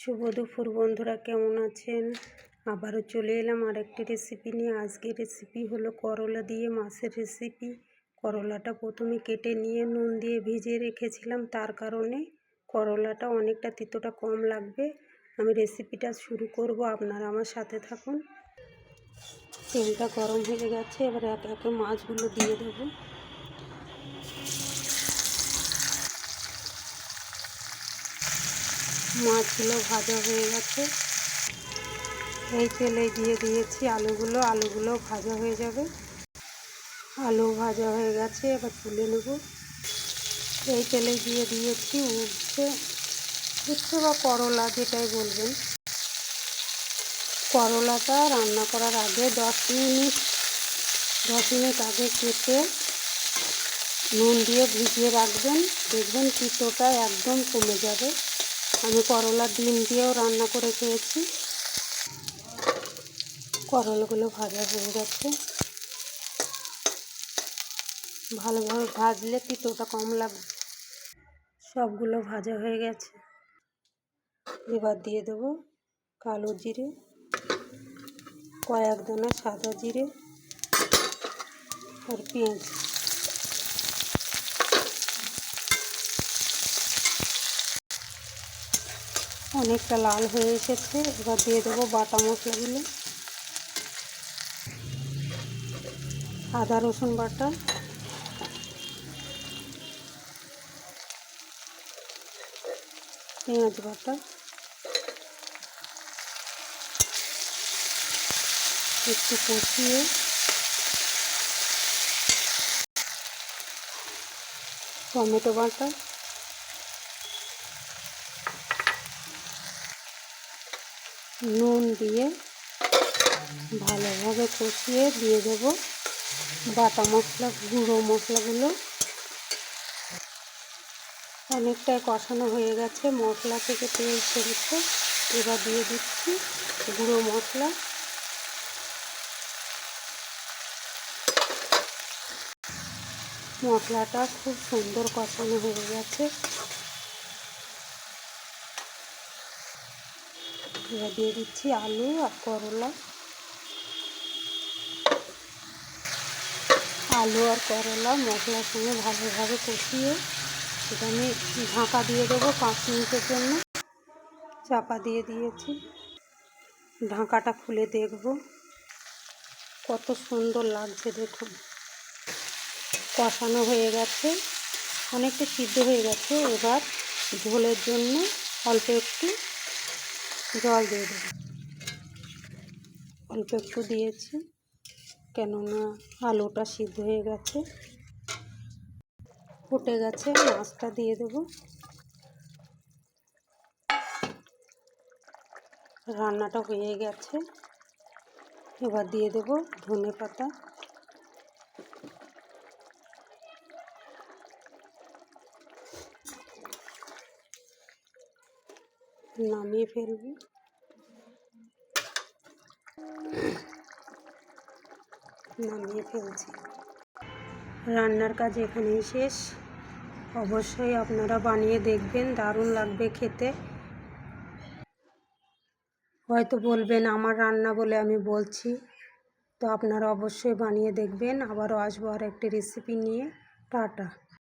শুভ দুপুর, বন্ধুরা, কেমন আছেন? আবারও চলে এলাম আর একটি রেসিপি নিয়ে। আজকের রেসিপি হলো করলা দিয়ে মাছের রেসিপি করলাটা প্রথমে কেটে নিয়ে নুন দিয়ে ভিজিয়ে রেখেছিলাম। তার কারণে করলাটা অনেকটা তিতোটা কম লাগবে। আমি রেসিপিটা শুরু করব। আপনারা আমার সাথে থাকুন। তেলটা গরম হয়ে গেছে। এবার এক একে মাছগুলো দিয়ে দেবো। মাছগুলো ভাজা হয়ে গেছে। এই তেলে দিয়ে দিয়েছি আলুগুলো আলুগুলো ভাজা হয়ে যাবে। আলু ভাজা হয়ে গেছে, এবার তুলে নেব। এই তেলে দিয়ে দিয়েছি উচ্ছে উচ্ছে বা করলা যেটাই বলবেন। করলাটা রান্না করার আগে দশ মিনিট দশ মিনিট আগে কেটে নুন দিয়ে ভিজিয়ে রাখবেন। দেখবেন তিতোটা একদম কমে যাবে। আমি করলা ডিম দিয়েও রান্না করে খেয়েছি। করলগুলো ভাজা হয়ে গেছে। ভালোভাবে ভাজলে তিতোটা কম লাগবে সবগুলো ভাজা হয়ে গেছে। এবার দিয়ে দেবো কালো জিরে, কয়েক দানা সাদা জিরে আর পেঁয়াজ। অনেকটা লাল হয়ে এসেছে। এবার দিয়ে দেবো বাটা মশলাগুলো। আদা, রসুন বাটা। পেঁয়াজ বাটা। একটু কষিয়ে। টমেটো বাটা। নুন দিয়ে ভালোভাবে কষিয়ে দিয়ে দেব বাটা মশলা, গুঁড়ো মশলাগুলো। অনেকটাই কষানো হয়ে গেছে, মশলা থেকে তেল ছেড়েছে এবার দিয়ে দিচ্ছি গুঁড়ো মশলা। মশলাটা খুব সুন্দর কষানো হয়ে গেছে। এবার দিয়ে দিচ্ছি আলু আর করলা। আলু আর করলা মশলার সঙ্গে ভালোভাবে কষিয়ে সেটা আমি ঢাকা দিয়ে দেবো পাঁচ মিনিটের জন্য। চাপা দিয়ে দিয়েছি। ঢাকাটা খুলে দেখব কত সুন্দর লাগছে দেখুন। কষানো হয়ে গেছে, অনেকটা সিদ্ধ হয়ে গেছে। এবার ঝোলের জন্য অল্প একটু জল দিয়ে দেবো। অল্প একটু দিয়েছি, কেননা আলুটা সিদ্ধ হয়ে গেছে। ফুটে গেছে, মাছটা দিয়ে দেব। রান্নাটা হয়ে গেছে। এবার দিয়ে দেব ধনে পাতা নামিয়ে ফেলব। নামিয়ে ফেলছি। রান্নার কাজ এখানেই শেষ। অবশ্যই আপনারা বানিয়ে দেখবেন, দারুণ লাগবে খেতে। হয়তো বলবেন, আমার রান্না বলে আমি বলছি। তো আপনারা অবশ্যই বানিয়ে দেখবেন। আবারও আসব আর একটি রেসিপি নিয়ে। টাটা।